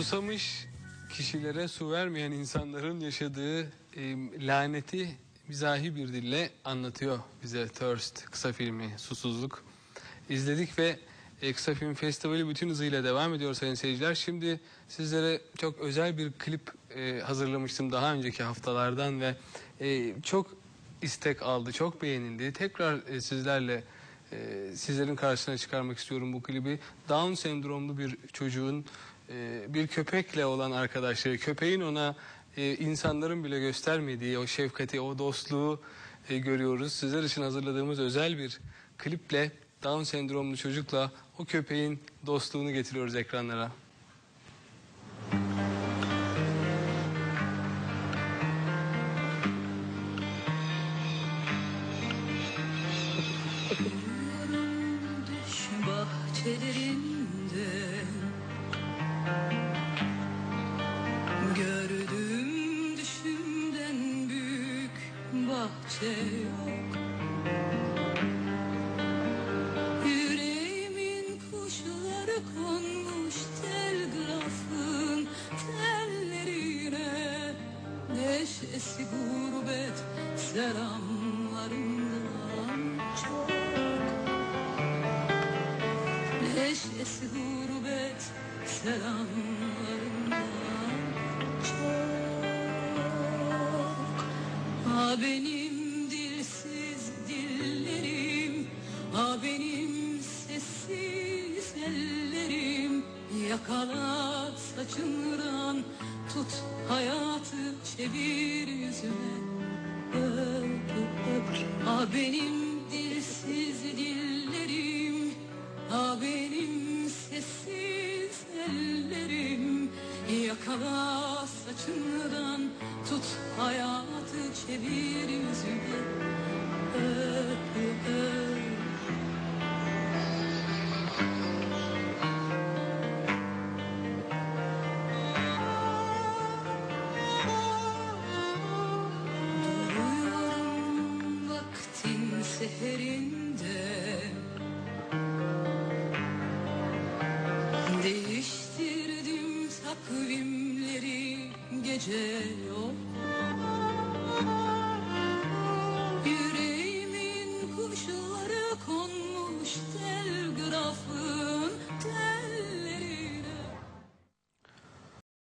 Susamış kişilere su vermeyen insanların yaşadığı e, laneti mizahi bir dille anlatıyor bize Thirst kısa filmi Susuzluk. İzledik ve e, kısa film festivali bütün hızıyla devam ediyor sayın seyirciler. Şimdi sizlere çok özel bir klip e, hazırlamıştım daha önceki haftalardan ve e, çok istek aldı, çok beğenildi. Tekrar e, sizlerle e, sizlerin karşısına çıkarmak istiyorum bu klibi. Down sendromlu bir çocuğun e, bir köpekle olan arkadaşlığı, köpeğin ona e, insanların bile göstermediği o şefkati, o dostluğu e, görüyoruz. Sizler için hazırladığımız özel bir kliple Down sendromlu çocukla o köpeğin dostluğunu getiriyoruz ekranlara. Bahçelerinde Gördüm düşümden büyük bahçe yok. Yüreğimin kuşları konmuş telgrafın tellerine Neşesi gurbet selamlarından Neşesi gurbet selamlarından çok Ha benim dilsiz dillerim Ha benim sessiz ellerim. Yakala saçımdan Tut hayatı çevir yüzüme Öp öp Ha benim Yakala saçından Tut hayatı çevir yüzüme Öp öp vaktin seherinde. Değiştirdim takvimleri 解忧。